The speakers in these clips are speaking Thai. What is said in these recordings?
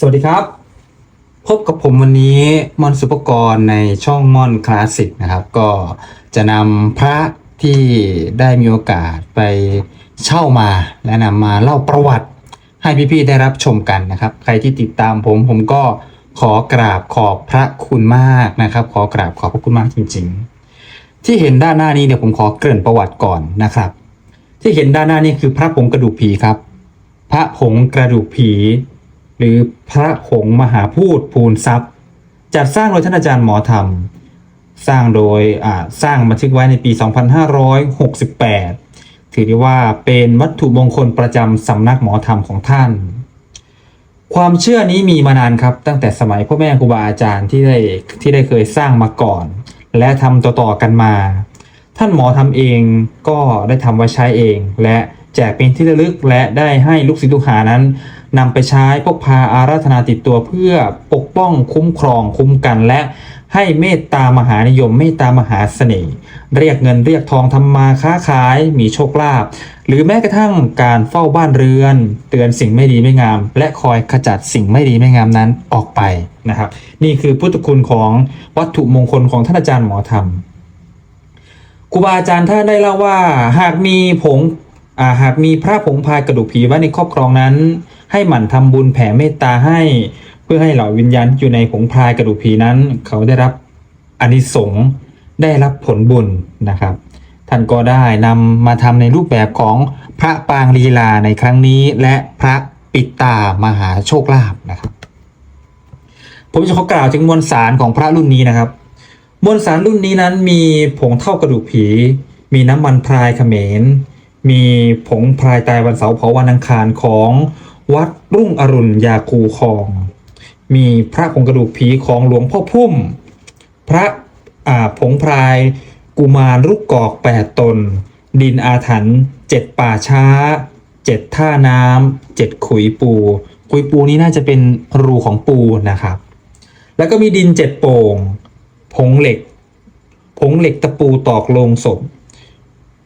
สวัสดีครับ พบกับผมวันนี้มอนสุปกรณ์ในช่องมอนคลาสสิกนะครับ ก็จะนำพระที่ได้มีโอกาสไปเช่ามาและนำมาเล่าประวัติให้พี่ๆได้รับชมกันนะครับ ใครที่ติดตามผมผมก็ขอกราบขอบพระคุณมากนะครับ ขอกราบขอบพระคุณมากจริง ๆ ที่เห็นด้านหน้านี้เดี๋ยผมขอเกริ่นประวัติก่อนนะครับ ที่เห็นด้านหน้านี้คือพระผงกระดูกผีครับ พระผงกระดูกผี หรือพระผงมหาพูดภูนทรัพย์ จัดสร้างโดยท่านอาจารย์หมอธรรม สร้างโดยสร้างบันทึกไว้ในปี 2568 ถือได้ว่าเป็นวัตถุมงคลประจำสำนักหมอธรรมของท่าน ความเชื่อนี้มีมานานครับ ตั้งแต่สมัยพ่อแม่ครูบาอาจารย์ที่ได้ที่ได้เคยสร้างมาก่อน และทำต่อๆกันมา ท่านหมอทำเองก็ได้ทำไว้ใช้เอง และแจกเป็นที่ระลึกและได้ให้ลูกศิษย์ลูกหานั้น นำไปใช้พกพาอาราธนาติดตัวเพื่อปกป้องคุ้มครองคุ้มกันและให้เมตตามหานิยมเมตตามหาเสน่ห์เรียกเงินเรียกทองทำมาค้าขายมีโชคลาภหรือแม้กระทั่งการเฝ้าบ้านเรือน เตือนสิ่งไม่ดีไม่งาม และคอยขจัดสิ่งไม่ดีไม่งามนั้นออกไปนะครับ นี่คือพุทธคุณของวัตถุมงคลของท่านอาจารย์หมอธรรมครูบาอาจารย์ท่านได้เล่าว่า หากมีผงหากมีพระผงพายกระดูกผีไว้ในครอบครองนั้น ให้หมั่นทำบุญแผ่เมตตาให้ เพื่อให้เหล่าวิญญาณที่อยู่ในผงพายกระดูกผีนั้น เขาได้รับอนิสงส์ได้รับผลบุญนะครับ ท่านก็ได้นำมาทำในรูปแบบของพระปางลีลาในครั้งนี้ และพระปิตามหาโชคลาภนะครับ ผมจะขอกล่าวถึงมวลสารของพระรุ่นนี้นะครับ มวลสารรุ่นนี้นั้นมีผงเท่ากระดูกผี มีน้ำมันพรายเขมรมีผงพรายตายวันเสาร์เผาวันอังคารของ วัดรุ่งอรุณยาคูคลอง มีพระผงกระดูกผีของหลวงพ่อพุ่ม พระอ่าผงพราย กุมารลูกกอกแปดตน ดินอาถรรพ์เจ็ดป่าช้าเจ็ดท่าน้ำเจ็ดขุยปู ขุยปูนี้น่าจะเป็นรูของปูนะครับ แล้วก็มีดินเจ็ดโป่ง ผงเหล็ก ผงเหล็กตะปูตอกลงศพ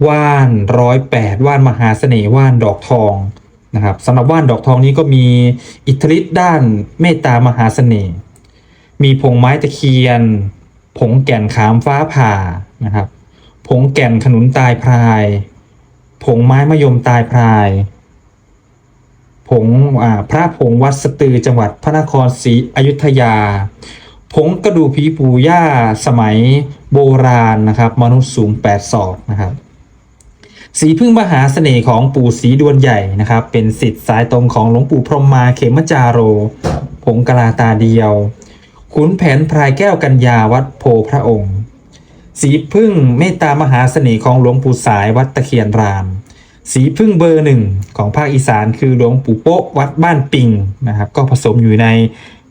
ว่านร้อยแปดว่านมหาเสน่ห์ว่านดอกทอง นะครับสำหรับว่านดอกทองนี้ก็มีอิทธิฤทธิ์ด้านเมตตามหาเสน่ห์มีผงไม้ตะเคียน ผงแก่นขามฟ้าผ่านะครับ ผงแก่นขนุนตายพราย ผงไม้มะยมตายพราย ผงพระผงวัดสตือจังหวัดพระนครศรีอยุธยา ผงกระดูกผีปู่ย่าสมัยโบราณนะครับมนุษย์สูง8ศอกนะครับ สีพึ่งมหาเสน่ห์ของปู่สีดวนใหญ่นะครับ เป็นสิทธิ์สายตรงของหลวงปู่พรหมมาเขมจาโร ผงกะลาตาเดียวขุนแผนพรายแก้วกัญญาวัดโพพระองค์ สีพึ่งเมตตามหาเสน่ห์ของหลวงปู่สายวัดตะเคียนราม สีพึ่งเบอร์หนึ่งของภาคอีสานคือหลวงปู่โป๊ะวัดบ้านปิงนะครับ ก็ผสมอยู่ใน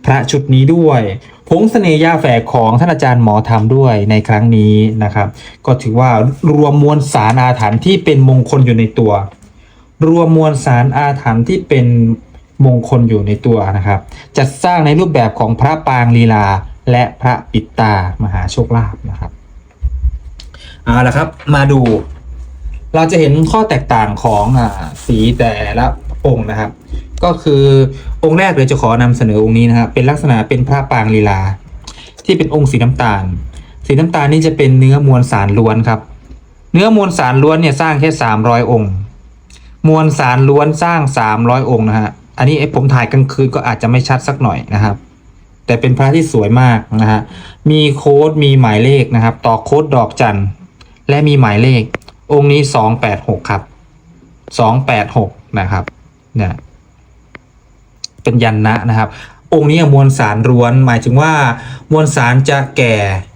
พระชุดนี้ด้วยผงเสน่ห์ยาแฝกของท่านอาจารย์หมอทำด้วยในครั้งนี้นะครับ ก็ถือว่ารวมมวลสารอาถรรพ์ที่เป็นมงคลอยู่ในตัว รวมมวลสารอาถรรพ์ที่เป็นมงคลอยู่ในตัวนะครับ จัดสร้างในรูปแบบของพระปางลีลา และพระปิดตามหาโชคลาภนะครับเอาละครับมาดู เราจะเห็นข้อแตกต่างของอาสีแต่ละองค์นะครับ ก็คือองค์แรกเลยจะขอนำเสนอองค์นี้นะครับเป็นลักษณะเป็นพระปางลีลา ที่เป็นองค์สีน้ำตาล สีน้ำตาลนี่จะเป็นเนื้อมวลสารล้วนครับ เนื้อมวลสารล้วนเนี่ยสร้างแค่สามร้อยองค์ มวลสารล้วนสร้างสามร้อยองค์นะฮะอันนี้ผมถ่ายกลางคืนก็อาจจะไม่ชัดสักหน่อยนะครับ แต่เป็นพระที่สวยมากนะฮะมีโค้ดมีหมายเลขนะครับ ต่อโค้ดดอกจันและมีหมายเลข องค์นี้สองแปดหกครับสองแปดหกนะครับเนี่ย เป็นยันนะนะครับ องค์นี้มวลสารล้วน หมายถึงว่ามวลสารจะแก่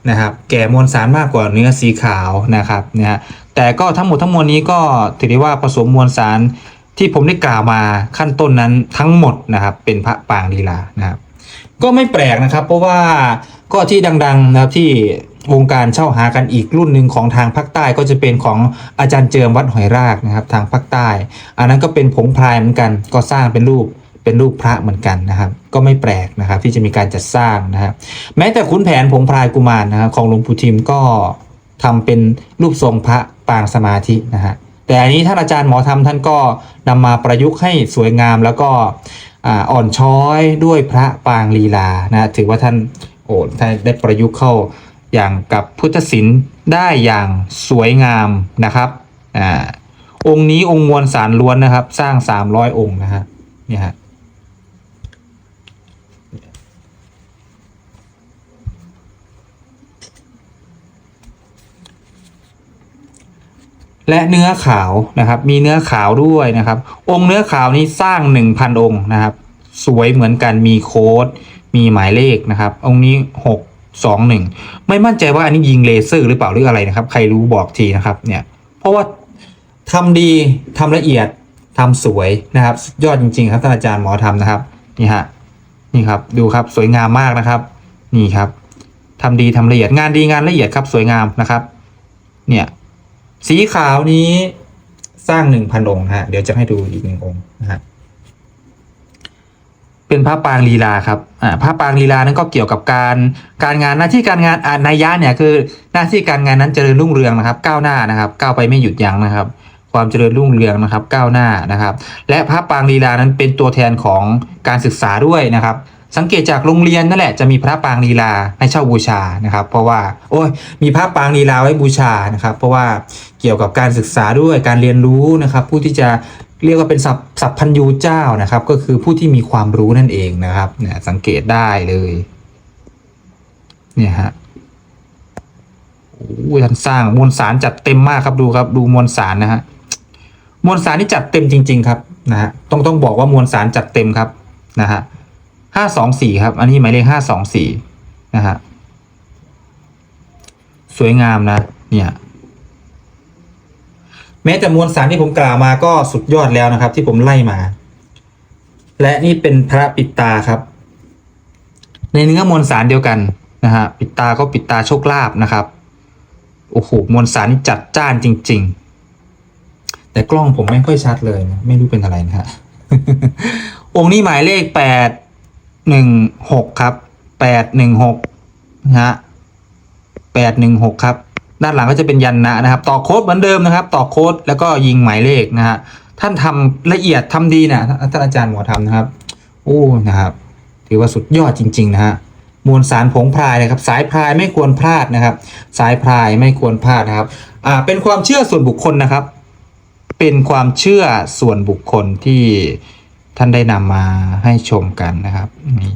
นะครับ แก่มวลสารมากกว่าเนื้อสีขาวนะครับนะฮะแต่ก็ทั้งหมดทั้งมวลนี้ก็ถือได้ว่าผสมมวลสารที่ผมได้กล่าวมาขั้นต้นนั้นทั้งหมดนะครับเป็นพระปางลีลานะครับ ก็ไม่แปลกนะครับ เพราะว่าก็ที่ดังๆนะครับที่วงการเช่าหากันอีกรุ่นหนึ่งของทางภาคใต้ก็จะเป็นของอาจารย์เจิมวัดหอยรากนะครับ ทางภาคใต้ อันนั้นก็เป็นผงพรายเหมือนกันก็สร้างเป็นรูป เป็นรูปพระเหมือนกันนะครับ ก็ไม่แปลกนะครับ ที่จะมีการจัดสร้างนะครับแม้แต่ขุนแผนผงพรายกุมารนะครับของหลวงปู่ทิมก็ทำเป็นรูปทรงพระปางสมาธินะฮะแต่อันนี้ท่านอาจารย์หมอธรรมท่านก็นำมาประยุกต์ให้สวยงามแล้วก็อ่อ่อนช้อยด้วยพระปางลีลานะถือว่าท่านโอ้ท่านได้ประยุกต์เข้าอย่างกับพุทธศิลป์ได้อย่างสวยงามนะครับอ่าองค์นี้องค์มวลสารล้วนนะครับ สร้าง 300 องค์นะฮะเนี่ยฮะ และเนื้อขาวนะครับ มีเนื้อขาวด้วยนะครับ องค์เนื้อขาวนี้สร้าง 1,000 องค์นะครับ สวยเหมือนกันมีโค้ด มีหมายเลขนะครับ องค์นี้ 6 2 1 ไม่มั่นใจว่าอันนี้ยิงเลเซอร์หรือเปล่าหรืออะไรนะครับ ใครรู้บอกทีนะครับเนี่ยเพราะว่าทำดีทำละเอียดทำสวยนะครับสุดยอดจริง ๆ ครับท่านอาจารย์หมอทำนะครับนี่ฮะนี่ครับดูครับสวยงามมากนะครับ นี่ครับทำดีทำละเอียดงานดีงานละเอียดครับสวยงามนะครับ เนี่ย สีขาวนี้สร้างหนึ่งพันองค์ฮะ เดี๋ยวจะให้ดูอีกหนึ่งองค์นะฮะเป็นพระปางลีลาครับอ่าพระปางลีลานั้นก็เกี่ยวกับการการงานหน้าที่การงานอ่านายะเนี่ยคือหน้าที่การงานนั้นเจริญรุ่งเรืองนะครับ ก้าวหน้านะครับ ก้าวไปไม่หยุดยั้งนะครับ ความเจริญรุ่งเรืองนะครับ ก้าวหน้านะครับ และพระปางลีลานั้นเป็นตัวแทนของการศึกษาด้วยนะครับ สังเกตจากโรงเรียนนั่นแหละจะมีพระปางลีลาให้เช่าบูชานะครับ เพราะว่าโอ้ยมีพระปางลีลาไว้บูชานะครับ เพราะว่าเกี่ยวกับการศึกษาด้วยการเรียนรู้นะครับ ผู้ที่จะเรียกว่าเป็นสัพสัพพัญญูเจ้านะครับ ก็คือผู้ที่มีความรู้นั่นเองนะครับเนี่ยสังเกตได้เลยเนี่ยฮะโอ้ยท่านสร้างมวลสารจัดเต็มมากครับดูครับ ดูมวลสารนะฮะมวลสารนี่จัดเต็มจริง ๆ ครับนะฮะต้องต้องบอกว่ามวลสารจัดเต็มครับนะฮะ ห้าสองสี่ครับ อันนี้หมายเลขห้าสองสี่นะฮะสวยงามนะ เนี่ย แม้แต่มวลสารที่ผมกล่าวมาก็สุดยอดแล้วนะครับ ที่ผมไล่มา และนี่เป็นพระปิดตาครับ ในเนื้อมวลสารเดียวกันนะฮะปิดตาก็ปิดตาโชคลาภนะครับโอ้โหมวลสารจัดจ้านจริง ๆ แต่กล้องผมไม่ค่อยชัดเลยนะไม่รู้เป็นอะไรนะฮะองค์นี้หมายเลขแปด หนึ่งหกครับแปดหนึ่งหกนะฮะแปดหนึ่งหกครับ ด้านหลังก็จะเป็นยันนะนะครับ ต่อโค้ดเหมือนเดิมนะครับ ต่อโค้ดแล้วก็ยิงหมายเลขนะฮะท่านทำละเอียดทำดีนะท่านท่านอาจารย์หมอทำนะครับโอ้นะครับ ถือว่าสุดยอดจริง ๆ นะฮะมวลสารผงพรายนะครับ สายพรายไม่ควรพลาดนะครับ สายพรายไม่ควรพลาดนะครับอ่าเป็นความเชื่อส่วนบุคคลนะครับ เป็นความเชื่อส่วนบุคคลที่ ท่านได้นำมาให้ชมกันนะครับนี่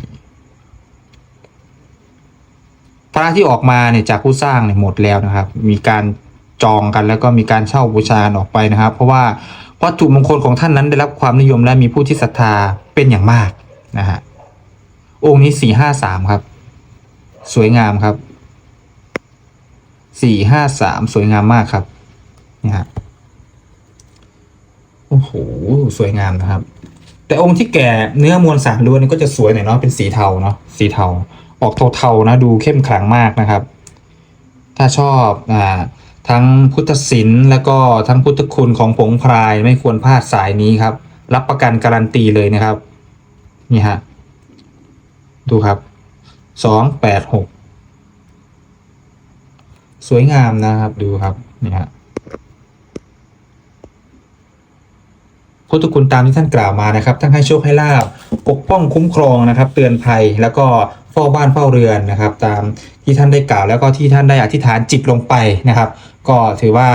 พระที่ออกมาเนี่ยจากผู้สร้างเนี่ยหมดแล้วนะครับ มีการจองกันแล้วก็มีการเช่าบูชาออกไปนะครับ เพราะว่าวัตถุมงคลของท่านนั้นได้รับความนิยมและมีผู้ที่ศรัทธาเป็นอย่างมากนะฮะองค์นี้สี่ห้าสามครับ สวยงามครับสี่ห้าสามสวยงามมากครับนี่ฮะโอ้โหสวยงามนะครับ แต่องค์ที่แก่เนื้อมวลสารล้วนก็จะสวยหน่อยเนาะเป็นสีเทาเนาะสีเทา ออกเทาๆนะดูเข้มขลังมากนะครับ ถ้าชอบอ่าทั้งพุทธศิลป์แล้วก็ทั้งพุทธคุณของผงพรายไม่ควรพลาดสายนี้ครับ รับประกันการันตีเลยนะครับ นี่ฮะดูครับสองแปดหกสวยงามนะครับดูครับนี่ฮะ พุทธคุณตามที่ท่านกล่าวมานะครับทั้งให้โชคให้ลาบปกป้องคุ้มครองนะครับ เตือนภัยแล้วก็เฝ้าบ้านเฝ้าเรือนนะครับ ตามที่ท่านได้กล่าวแล้วก็ที่ท่านได้อธิษฐานจิตลงไปนะครับ ก็ถือว่า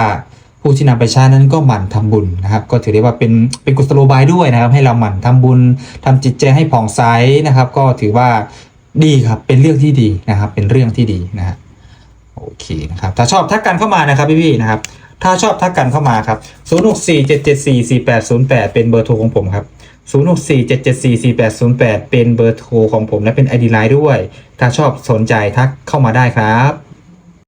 ผู้ที่นำไปใช้นั้นก็หมั่นทำบุญนะครับ ก็ถือได้ว่าเป็นเป็นกุศโลบายด้วยนะครับ ให้เราหมั่นทำบุญทำจิตใจให้ผ่องใสนะครับ ก็ถือว่าดีครับเป็นเรื่องที่ดีนะครับ เป็นเรื่องที่ดีนะฮะโอเคนะครับถ้าชอบทักกันเข้ามานะครับพี่ๆนะครับ ถ้าชอบทักกันเข้ามาครับ 0 6 4 7 7 4 4 8 0 8 เป็นเบอร์โทรของผมครับ 0 6 4 7 7 4 4 8 0 8 เป็นเบอร์โทรของผมและเป็น ID Line ด้วย ถ้าชอบสนใจทักเข้ามาได้ครับ